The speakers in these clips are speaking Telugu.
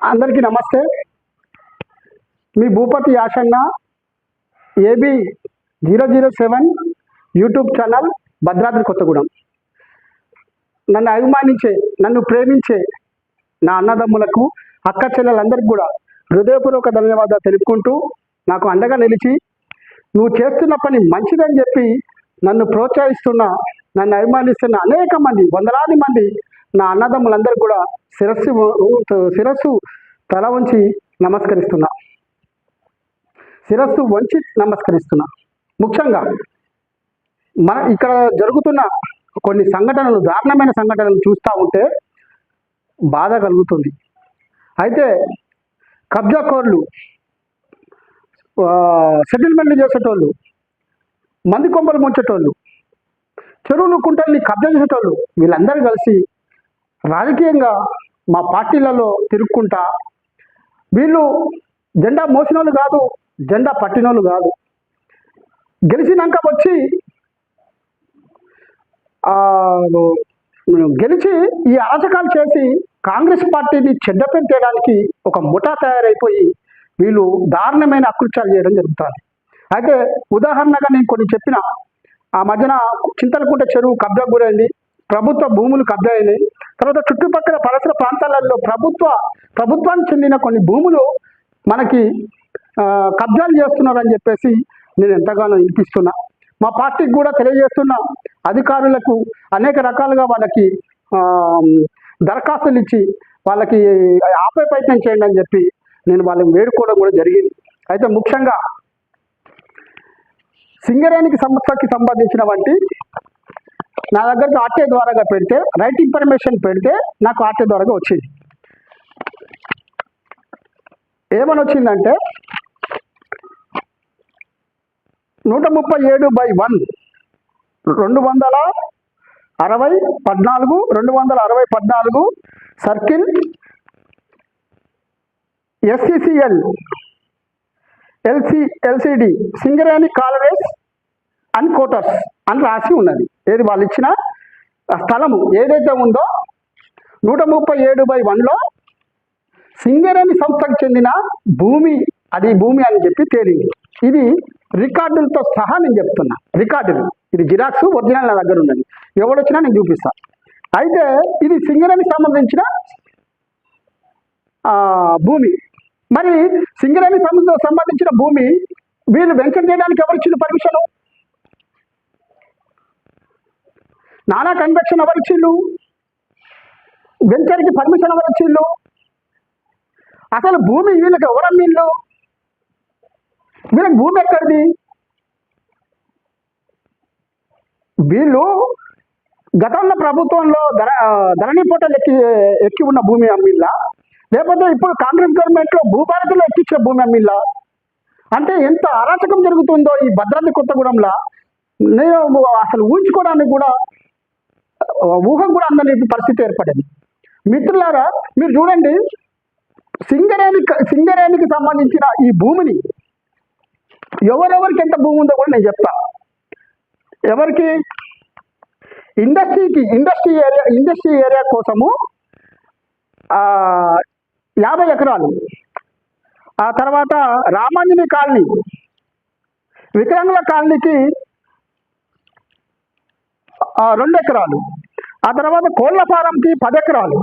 అందరికీ నమస్తే. మీ Bhupathi Yashanna AB zero zero seven YouTube channel Bhadradri Kothagudem. నన్ను అభిమానించే నన్ను ప్రేమించే నా అన్నదమ్ములకు అక్క చెల్లెలందరికీ కూడా హృదయపూర్వక ధన్యవాదాలు తెలుపుకుంటూ నాకు అండగా నిలిచి నువ్వు చేస్తున్న పని మంచిదని చెప్పి నన్ను ప్రోత్సహిస్తున్న నన్ను అభిమానిస్తున్న అనేక మంది వందలాది మంది నా అన్నదమ్ములందరూ కూడా శిరస్సు శిరస్సు తల వంచి నమస్కరిస్తున్నా. శిరస్సు వంచి నమస్కరిస్తున్నా. ముఖ్యంగా మన ఇక్కడ జరుగుతున్న కొన్ని సంఘటనలు దారుణమైన సంఘటనలు చూస్తూ ఉంటే బాధ కలుగుతుంది. అయితే కబ్జాకోర్లు సెటిల్మెంట్లు చేసేటోళ్ళు మంది కొంపలు ముంచేటోళ్ళు చెరువులు కుంటల్ని కబ్జా చేసేటోళ్ళు వీళ్ళందరూ కలిసి రాజకీయంగా మా పార్టీలలో తిరుక్కుంటా వీళ్ళు జెండా మోసినోళ్ళు కాదు జెండా పట్టినోళ్ళు కాదు. గెలిచినాక వచ్చి గెలిచి ఈ అరాచకాలు చేసి కాంగ్రెస్ పార్టీని చెడ్డ పెట్టేయడానికి ఒక ముఠా తయారైపోయి వీళ్ళు దారుణమైన అకృత్యాలు చేయడం జరుగుతుంది. అయితే ఉదాహరణగా నేను కొన్ని చెప్పిన ఆ మధ్యన చింతలకుంట చెరువు కబ్జా గురైంది ప్రభుత్వ భూములు కబ్జా అయినాయి తర్వాత చుట్టుపక్కల పరిసర ప్రాంతాలలో ప్రభుత్వ ప్రభుత్వానికి చెందిన కొన్ని భూములు మనకి కబ్జాలు చేస్తున్నారని చెప్పేసి నేను ఎంతగానో వినిపిస్తున్నా. మా పార్టీకి కూడా తెలియజేస్తున్న. అధికారులకు అనేక రకాలుగా వాళ్ళకి దరఖాస్తులు ఇచ్చి వాళ్ళకి ఆపే ప్రయత్నం చేయండి అని చెప్పి నేను వాళ్ళని వేడుకోవడం కూడా జరిగింది. అయితే ముఖ్యంగా సింగరేణికి సంస్థకి సంబంధించిన వంటి నా దగ్గరకు ఆర్టీ ద్వారా పెడితే రైట్ ఇన్ఫర్మేషన్ పెడితే నాకు ఆర్టీ ద్వారాగా వచ్చింది. ఏమని వచ్చిందంటే నూట ముప్పై ఏడు బై వన్ రెండు వందల అరవై పద్నాలుగు రెండు వందల అరవై పద్నాలుగు circle SCCL LC LCD Singareni colonies and quarters అని రాసి ఉన్నది. ఏది వాళ్ళు ఇచ్చిన స్థలము ఏదైతే ఉందో నూట ముప్పై ఏడు బై వన్లో సింగరేణి సంస్థకు చెందిన భూమి అది భూమి అని చెప్పి తేలింది. ఇది రికార్డులతో సహా నేను చెప్తున్నా. రికార్డులు. ఇది జిరాక్స్ ఒరిజినల్ నా దగ్గర ఉన్నది. ఎవడొచ్చినా నేను చూపిస్తా. అయితే ఇది సింగరేణికి సంబంధించిన భూమి. మరి సింగరేణి సంబంధ సంబంధించిన భూమి వీళ్ళు వెంకట చేయడానికి ఎవరు ఇచ్చిన పర్మిషన్ నానా కన్వెక్షన్ ఎవరు ఇచ్చిండు వెంచర్కి పర్మిషన్ ఎవరు ఇచ్చిండు అసలు భూమి వీళ్ళకి ఎవరు వీళ్ళకి భూమి ఎక్కడిది? వీళ్ళు గతంలో ప్రభుత్వంలో ధర ధరణి పోటలు ఎక్కి ఎక్కి ఉన్న భూమి అమ్మిల్లా లేకపోతే ఇప్పుడు కాంగ్రెస్ గవర్నమెంట్లో భూభారతిలో ఎక్కించిన భూమి అమ్మిల్లా అంటే ఎంత అరాచకం జరుగుతుందో ఈ భద్రాద్రి కొత్తగూడెంలో. నేను అసలు ఊహించుకోవడానికి కూడా ఊహ కూడా అందని పరిస్థితి ఏర్పడింది. మిత్రులారా మీరు చూడండి సింగరేణి సింగరేణికి సంబంధించిన ఈ భూమిని ఎవరెవరికి ఎంత భూమి ఉందో కూడా నేను చెప్తా. ఎవరికి? ఇండస్ట్రీకి ఇండస్ట్రీ ఏరియా ఇండస్ట్రీ ఏరియా కోసము ఆ, యాభై ఎకరాలు. ఆ తర్వాత రామాంజని కాలనీ వికలాంగుల కాలనీకి ఆ, రెండు ఎకరాలు. ఆ తర్వాత కోళ్ళ ఫారంకి పది ఎకరాలు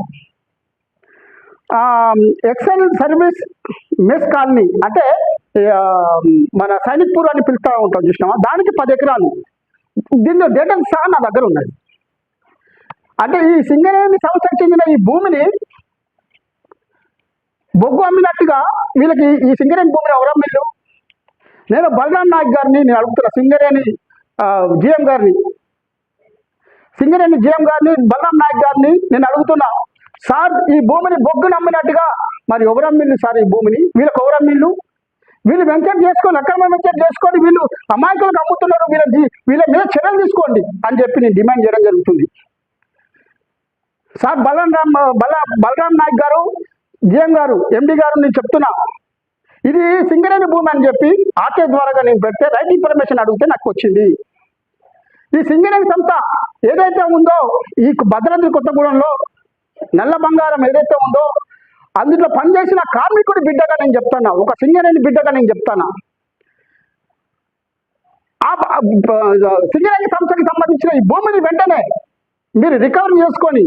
ఎక్సెల్ సర్వీస్ మెస్ కాలనీ అంటే మన సైనిక్పూర్ అని పిలుస్తూ ఉంటాం చూసినామా దానికి పది ఎకరాలు దీనిలో డేటల్ సహా నా దగ్గర ఉన్నది. అంటే ఈ సింగరేణి సంస్థకు చెందిన ఈ భూమిని బొగ్గు అమ్మినట్టుగా వీళ్ళకి ఈ సింగరేణి భూమిని ఎవరు అమ్మిళ్ళు నేను బలరాం నాయక్ గారిని నేను అడుగుతున్నా సింగరేణి జిఎం గారిని సింగరేణి జీఎం గారిని బలరాం నాయక్ గారిని నేను అడుగుతున్నా. సార్ ఈ భూమిని బొగ్గును అమ్మినట్టుగా మరి ఎవరు సార్ ఈ భూమిని? వీళ్ళకి ఎవరు వీళ్ళు వెంచర్ చేసుకొని అక్రమ వెంకట చేసుకొని వీళ్ళు అమాయకులకు అమ్ముతున్నారు వీళ్ళ వీళ్ళ మీద చర్యలు తీసుకోండి అని చెప్పి నేను డిమాండ్ చేయడం జరుగుతుంది. సార్ బలరాం రామ్ బల బలరాం నాయక్ గారు జిఎం గారు ఎండి గారు నేను చెప్తున్నా. ఇది సింగరేణి భూమి అని చెప్పి ఆర్కే ద్వారాగా నేను పెడితే రైట్ ఇన్ఫర్మేషన్ అడిగితే నాకు వచ్చింది. ఈ సింగరేణి సంస్థ ఏదైతే ఉందో ఈ భద్రాద్రి కొత్తగూడెంలో నల్ల బంగారం ఏదైతే ఉందో అందులో పనిచేసిన కార్మికుడి బిడ్డగా నేను చెప్తాను? ఒక సింగరేణి బిడ్డగా నేను చెప్తాను? ఆ సింగరేణి సంస్థకి సంబంధించిన ఈ భూమిని వెంటనే మీరు రికవర్ చేసుకొని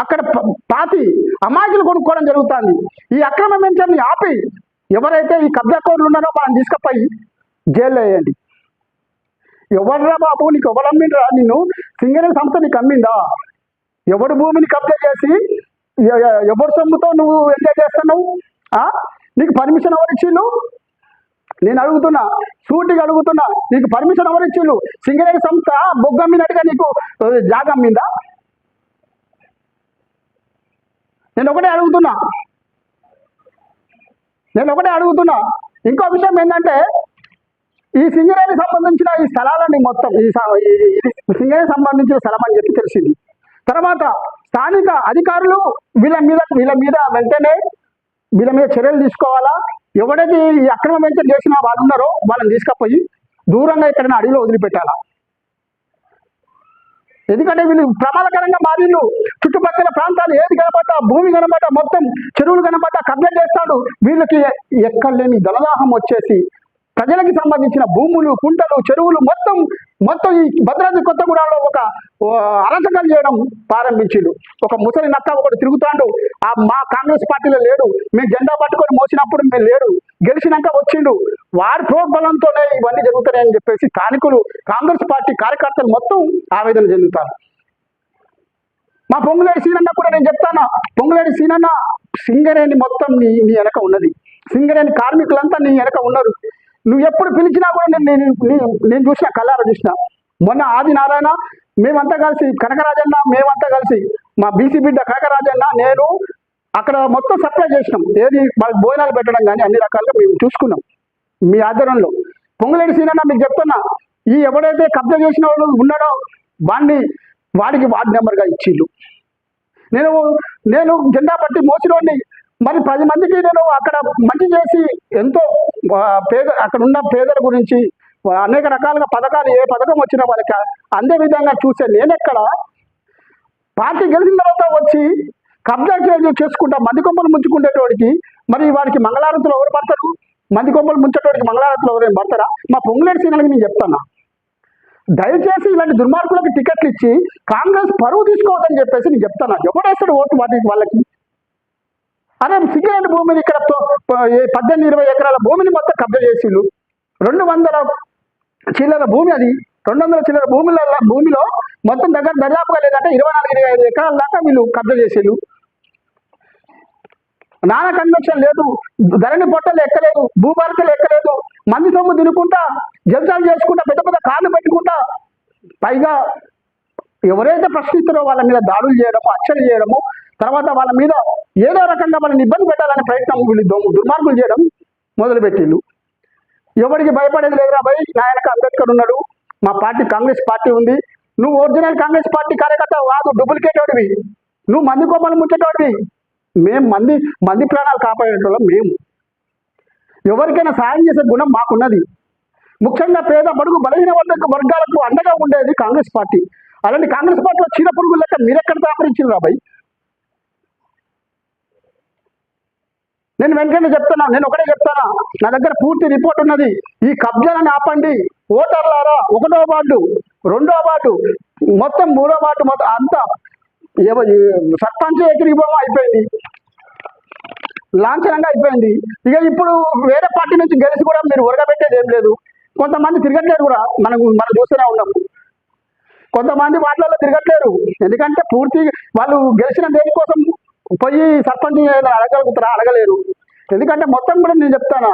అక్కడ ప- పాతి అమాయకులు కొనుక్కోవడం జరుగుతుంది. ఈ అక్రమ వెంచర్ని ఆపి ఎవరైతే ఈ కబ్జాకోరులు ఉన్నారో మనం తీసుకుపోయి జైల్లో వేయండి. ఎవరురా బాబు నీకు ఎవరు అమ్మిండ్రా నిన్ను సింగరే సంస్థ నీకు అమ్మిందా? ఎవడు భూమిని కబ్జా చేసి ఎవరి సొమ్ముతో నువ్వు ఎంజాయ్ చేస్తున్నావు? ఆ? నీకు పర్మిషన్ ఎవరు నేను అడుగుతున్నా సూటిగా అడుగుతున్నా నీకు పర్మిషన్ ఎవరు ఇచ్చిండు సంస్థ సంస్థ బొగ్గమ్మినట్టుగా నీకు ఆ, జాగ అమ్మిందా? నేను ఒకటే అడుగుతున్నా. నేను ఒకటే అడుగుతున్నా. ఇంకో విషయం ఏంటంటే ఈ సింగరేణి సంబంధించిన ఈ స్థలాలని మొత్తం ఈ సింగరేణి సంబంధించిన స్థలం అని చెప్పి తెలిసింది. తర్వాత స్థానిక అధికారులు వీళ్ళ మీద వీళ్ళ మీద వెంటనే వీళ్ళ మీద చర్యలు తీసుకోవాలా? ఎవడైతే ఈ అక్రమ వెంచర్ చేసిన వాళ్ళు ఉన్నారో వాళ్ళని తీసుకుపోయి దూరంగా ఎక్కడైనా అడవిలో వదిలిపెట్టాలా? ఎందుకంటే వీళ్ళు ప్రమాదకరంగా మారిళ్ళు చుట్టుపక్కల ప్రాంతాలు ఏది కనబడ్డ భూమి కనబడ్డా మొత్తం చెరువులు కనబడ్డ కబ్జా చేస్తాడు. వీళ్ళకి ఎక్కడ లేని దళదాహం వచ్చేసి ప్రజలకి సంబంధించిన భూములు కుంటలు చెరువులు మొత్తం మొత్తం ఈ భద్రాద్రి కొత్తగూడలో ఒక ఓ, చేయడం ప్రారంభించిండు. ఒక ముసలి నక్క ఒకటి తిరుగుతాడు. ఆ మా కాంగ్రెస్ పార్టీలో లేడు. మేము జెండా పట్టుకొని మోసినప్పుడు మేము లేడు గెలిచినాక వచ్చిండు. వారి ప్రోద్బలంతోనే ఇవన్నీ జరుగుతున్నాయని చెప్పేసి స్థానికులు కాంగ్రెస్ పార్టీ కార్యకర్తలు మొత్తం ఆవేదన చెందుతారు. మా పొంగులేడి సీనన్న కూడా నేను చెప్తాను? పొంగులేడి సీనన్న సింగరేణి మొత్తం నీ నీ వెనక ఉన్నది. సింగరేణి కార్మికులంతా నీ వెనక ఉన్నారు. నువ్వు ఎప్పుడు పిలిచినా కూడా నేను నేను నేను చూసిన కళ్ళారా చూసిన? మొన్న ఆది నారాయణ మేమంతా కలిసి కనకరాజన్న మేమంతా కలిసి మా బీసీ బిడ్డ కనకరాజన్న నేను అక్కడ మొత్తం సప్లై చేసినాం. ఏది వాళ్ళకి భోజనాలు పెట్టడం కానీ అన్ని రకాలుగా మేము చూసుకున్నాం మీ ఆధ్వర్యంలో. పొంగులేడి సీనన్న మీకు చెప్తున్నా ఈ ఎవడైతే కబ్జా చేసిన వాడు ఉన్నాడో వాడిని వాడికి వార్డు నెంబర్గా ఇచ్చిళ్ళు. నేను నేను జెండా పట్టి మోసినోడిని మరి పది మందికి నేను అక్కడ మంచి చేసి ఎంతో పేద అక్కడ ఉన్న పేదల గురించి అనేక రకాలుగా పథకాలు ఏ పథకం వచ్చినా వాళ్ళకి అందే విధంగా చూసే నేనెక్కడ పార్టీ గెలిచిన తర్వాత వచ్చి కబ్జా చేసి చేసుకుంటా మంది కొమ్మలు ముంచుకునేటోడికి మరి వాడికి మంగళారతులు ఎవరు పడతారు? మంది కొమ్మలు ముంచేటోడికి మంగళారతులు ఎవరైనా పడతారా? మా పొంగులేటి సీనాలకి నేను చెప్తాను? దయచేసి ఇలాంటి దుర్మార్గులకు టికెట్లు ఇచ్చి కాంగ్రెస్ పరువు తీసుకోవద్దని చెప్పేసి నేను చెప్తాను? ఎవడేస్తాడు ఓటు వాటికి వాళ్ళకి? అలా సిగరెట్ భూమిని ఇక్కడ పద్దెనిమిది ఇరవై ఎకరాల భూమిని మొత్తం కబ్జా చేసిండు. రెండు వందల చిల్లర భూమి అది. రెండు వందల చిల్లర భూమిలో భూమిలో మొత్తం దగ్గర దర్యాపుగా లేదంటే ఇరవై నాలుగు ఇరవై ఐదు ఎకరాల దాకా వీళ్ళు కబ్జా చేసిళ్ళు నాన్న కన్వెక్షన్ లేదు. ధరణి పొట్టలు ఎక్కలేదు భూభారతలు ఎక్కలేదు మంది సొమ్ము తినుకుంటా జల్సాలు చేసుకుంటా పెద్ద పెద్ద కార్లు పెట్టుకుంటా పైగా ఎవరైతే ప్రశ్నిస్తారో వాళ్ళ మీద దాడులు చేయడము హత్యలు చేయడము తర్వాత వాళ్ళ మీద ఏదో రకంగా వాళ్ళని ఇబ్బంది పెట్టాలనే ప్రయత్నం వీళ్ళు దుర్మార్గులు చేయడం మొదలుపెట్టిండు ఎవరికి భయపడేది లేదురా భయ్ నా అంబేద్కర్ ఉన్నాడు మా పార్టీ కాంగ్రెస్ పార్టీ ఉంది. నువ్వు ఒరిజినల్ కాంగ్రెస్ పార్టీ కార్యకర్త కాదు డూప్లికేట్ వాడివి నువ్వు మంది కోపాలు ముచ్చేటోడివి మేము మంది మంది ప్రాణాలు కాపాడేటోళ్ళం మేము. ఎవరికైనా సాయం చేసే గుణం మాకున్నది. ముఖ్యంగా పేద బడుగు బలహీన వర్గ వర్గాలకు అండగా ఉండేది కాంగ్రెస్ పార్టీ. అలాంటి కాంగ్రెస్ పార్టీలో చీర పురుగులు లెక్క మీరెక్కడ దాపరించారు రాబాయ్ నేను వెంటనే చెప్తున్నా నేను ఒకటే చెప్తానా నా దగ్గర పూర్తి రిపోర్ట్ ఉన్నది. ఈ కబ్జాలను ఆపండి. ఓటర్లారా ఒకటో వార్డు రెండో వార్డు మొత్తం మూడో వార్డు మొత్తం అంతా సర్పంచ్ ఏకీభవం అయిపోయింది. లాంఛనంగా అయిపోయింది. ఇక ఇప్పుడు వేరే పార్టీ నుంచి గెలిచి కూడా మీరు ఉరగబెట్టేది ఏం లేదు. కొంతమంది తిరగట్లేరు కూడా. మనకు మనం చూస్తూనే ఉన్నాం. కొంతమంది వాటిలలో తిరగట్లేరు. ఎందుకంటే పూర్తి వాళ్ళు గెలిచిన దేనికోసం? పోయి సర్పంచ్ ఏదైనా అడగలుగుతారా అడగలేరు. ఎందుకంటే మొత్తం కూడా నేను చెప్తాను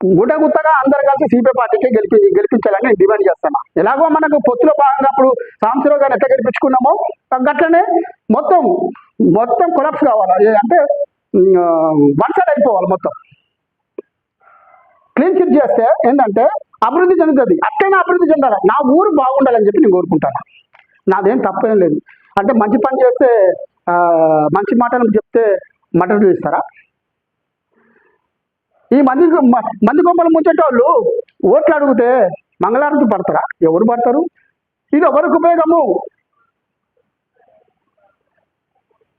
గుట గుత్తగా అందరు కలిసి సిపిఐ పార్టీకి గెలిపి గెలిపించాలని నేను డిమాండ్ చేస్తాను. ఎలాగో మనకు పొత్తులో భాగంగా అప్పుడు సాంసరావు గారిని ఎట్లా గెలిపించుకున్నామో అట్లనే మొత్తం మొత్తం కొలాప్స్ కావాలి. అంటే వన్ సైడ్ అయిపోవాలి మొత్తం. క్లీన్ చిట్ చేస్తే ఏంటంటే అభివృద్ధి చెందుతుంది. అట్టైనా అభివృద్ధి చెందాలి? నా ఊరు బాగుండాలని చెప్పి నేను కోరుకుంటాను. నాదేం తప్పేం లేదు. అంటే మంచి పని చేస్తే మంచి మాటలు చెప్తే మటన్ ఇస్తారా ఈ మంది మంది గొప్పలు ముంచేటోళ్ళు ఓట్లు అడిగితే మంగళారతి పడతారా? ఎవరు పడతారు? ఇది ఎవరికి ఉపయోగము?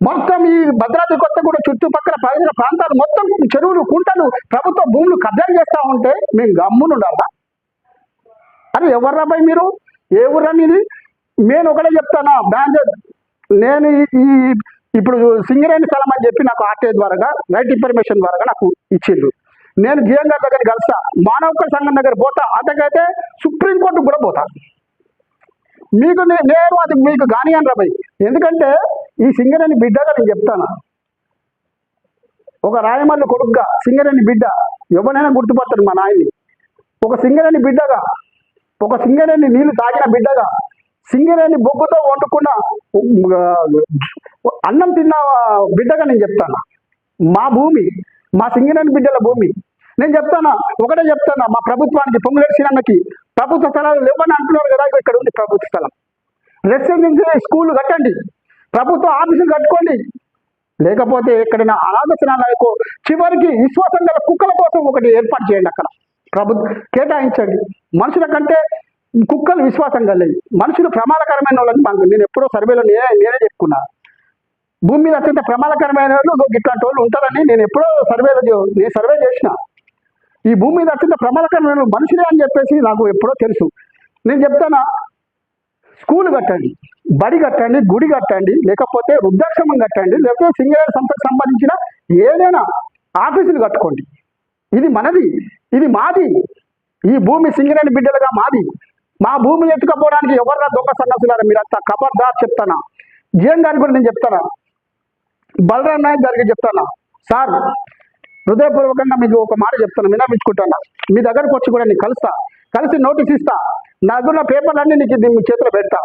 మొత్తం ఈ భద్రాద్రి కూడా చుట్టుపక్కల పరిసర ప్రాంతాలు మొత్తం చెరువులు కుంటలు ప్రభుత్వ భూములు కబ్జా చేస్తా ఉంటే మేము గమ్మును ఉండాలా అరే ఎవర్రా మీరు? ఏ ఊర్రా మీది? నేను ఒకటే చెప్తానా? బ్యాంక్ నేను ఈ- ఇప్పుడు సింగరేణి స్థలం అని చెప్పి నాకు ఆర్టీఐ ద్వారా రైట్ ఇన్ఫర్మేషన్ ద్వారా నాకు ఇచ్చిండ్రు. నేను జిఎం గారి దగ్గర కలుస్తా మానవ హక్కుల సంఘం దగ్గర పోతా అతకైతే సుప్రీంకోర్టుకు కూడా పోతా. మీకు నే- నేను అది మీకు కానీ అని రాబాయి ఎందుకంటే ఈ సింగరేణి బిడ్డగా నేను చెప్తాను? ఒక రాయమల్లి కొడుకుగా సింగరేణి బిడ్డ ఎవరైనా గుర్తుపడతాడు మా నాయన్ని. ఒక సింగరేణి బిడ్డగా ఒక సింగరేణి నీళ్ళు తాగిన బిడ్డగా సింగరేణి బొగ్గుతో వండుకున్న అన్నం తిన్న బిడ్డగా నేను చెప్తాను? మా భూమి మా సింగరేణి బిడ్డల భూమి. నేను చెప్తానా? ఒకటే చెప్తానా మా ప్రభుత్వానికి పొంగులేటి ప్రభుత్వ స్థలాలు లేవని అంటున్నారు కదా ఇక్కడ ఉంది ప్రభుత్వ స్థలం. రెసిడెన్సీ స్కూల్ కట్టండి ప్రభుత్వ ఆఫీసులు కట్టుకోండి. లేకపోతే ఎక్కడైనా అనాథసనాలకు చివరికి విశ్వాసం గల కుక్కల కోసం ఒకటి ఏర్పాటు చేయండి అక్కడ. ప్రభుత్వం కేటాయించండి. మనుషుల కంటే కుక్కలు విశ్వాసం కలిగి మనుషులు ప్రమాదకరమైన వాళ్ళని మాకు నేను ఎప్పుడో సర్వేలో నేనే నేనే చెప్పుకున్నా. భూమి మీద అత్యంత ప్రమాదకరమైన వాళ్ళు ఇట్లాంటి వాళ్ళు ఉంటారని నేను ఎప్పుడో సర్వేలో నేను సర్వే చేసిన. ఈ భూమి మీద అత్యంత ప్రమాదకరమైన మనుషులే అని చెప్పేసి నాకు ఎప్పుడో తెలుసు. నేను చెప్తానా? స్కూల్ కట్టండి బడి కట్టండి గుడి కట్టండి లేకపోతే వృద్ధాశ్రమం కట్టండి లేకపోతే సింగరేణ సంస్థకు సంబంధించిన ఏదైనా ఆఫీసులు కట్టుకోండి. ఇది మనది ఇది మాది. ఈ భూమి సింగరేణి బిడ్డలుగా మాది. మా భూమిని ఎత్తుకపోవడానికి ఎవరన్నా దొంగ సన్నాసులారా? మీరంతా కబర్దార్ చెప్తానా? జీఎం గారికి కూడా నేను చెప్తానా? బలరాం నాయక్ గారికి చెప్తానా? సార్ హృదయపూర్వకంగా మీకు ఒక మాట చెప్తాను విన్నపించుకుంటాను మీ దగ్గరకు వచ్చి కూడా నేను కలుస్తా. కలిసి నోటీస్ ఇస్తా. నా దగ్గర పేపర్లన్నీ నీకు దీన్ని మీ చేతిలో పెడతా.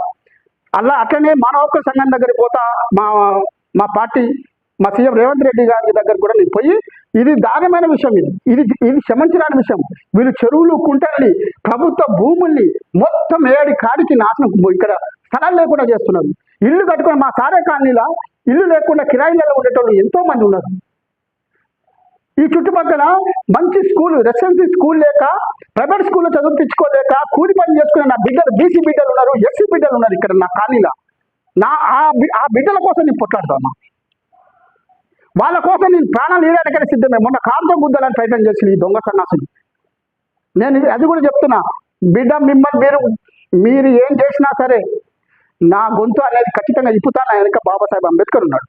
అలా అట్లనే మానవ హక్కుల సంఘం దగ్గరికి పోతా. మా మా పార్టీ మా సీఎం రేవంత్ రెడ్డి గారి దగ్గర కూడా నేను పోయి ఇది దారుణమైన విషయం ఇది. ఇది ఇది క్షమించరాని విషయం. వీళ్ళు చెరువులు కుంటల్ని ప్రభుత్వ భూముల్ని మొత్తం ఏడి కాడికి నాశనం ఇక్కడ స్థలాలు లేకుండా చేస్తున్నారు. ఇల్లు కట్టుకుని మా సారే కాలనీలో ఇల్లు లేకుండా కిరాయిలలో ఉండేటోళ్ళు ఎంతో మంది ఉన్నారు. ఈ చుట్టుపక్కల మంచి స్కూల్ రెసిడెన్సీ స్కూల్ లేక ప్రైవేట్ స్కూల్లో చదివించుకోలేక కూలి పని చేసుకునే నా బిడ్డలు బీసీ బిడ్డలు ఉన్నారు ఎస్సీ బిడ్డలు ఉన్నారు ఇక్కడ నా కాలనీలో. నా ఆ ఆ బిడ్డల కోసం నేను పొట్లాడుతాను. వాళ్ళ కోసం నేను ప్రాణాలు ఏదైనా సిద్ధమే. మొన్న కాంతో గుద్దాలని ప్రయత్నం చేసింది ఈ దొంగ సన్నాసులు. నేను అది కూడా చెప్తున్నా. బిడ్డ మిమ్మల్ని మీరు మీరు ఏం చేసినా సరే నా గొంతు అనేది ఖచ్చితంగా ఇప్పుతాను వెనక బాబాసాహెబ్ అంబేద్కర్ ఉన్నాడు.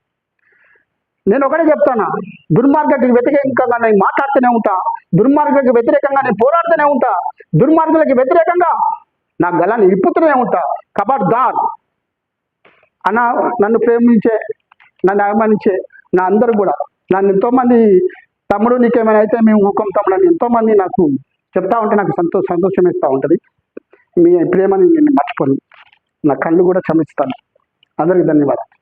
నేను ఒకటే చెప్తాను దుర్మార్గకి వ్యతిరేకంగా నేను మాట్లాడుతూనే ఉంటా. దుర్మార్గకి వ్యతిరేకంగా నేను పోరాడుతూనే ఉంటా. దుర్మార్గులకి వ్యతిరేకంగా నా గలాన్ని ఇప్పుతూనే ఉంటా. కబర్దార్. అన్న నన్ను ప్రేమించే నన్ను అభిమానించే నా అందరు కూడా. నన్ను ఎంతోమంది తమ్ముడు నీకేమైనా అయితే మేము ఊకం తమ్ముడు అని ఎంతోమంది నాకు చెప్తా ఉంటే నాకు సంతో సంతోషం ఇస్తూ ఉంటుంది. మీ ప్రేమని నేను మర్చిపోను. నా కళ్ళు కూడా క్షమిస్తాను. అందరికీ ధన్యవాదాలు.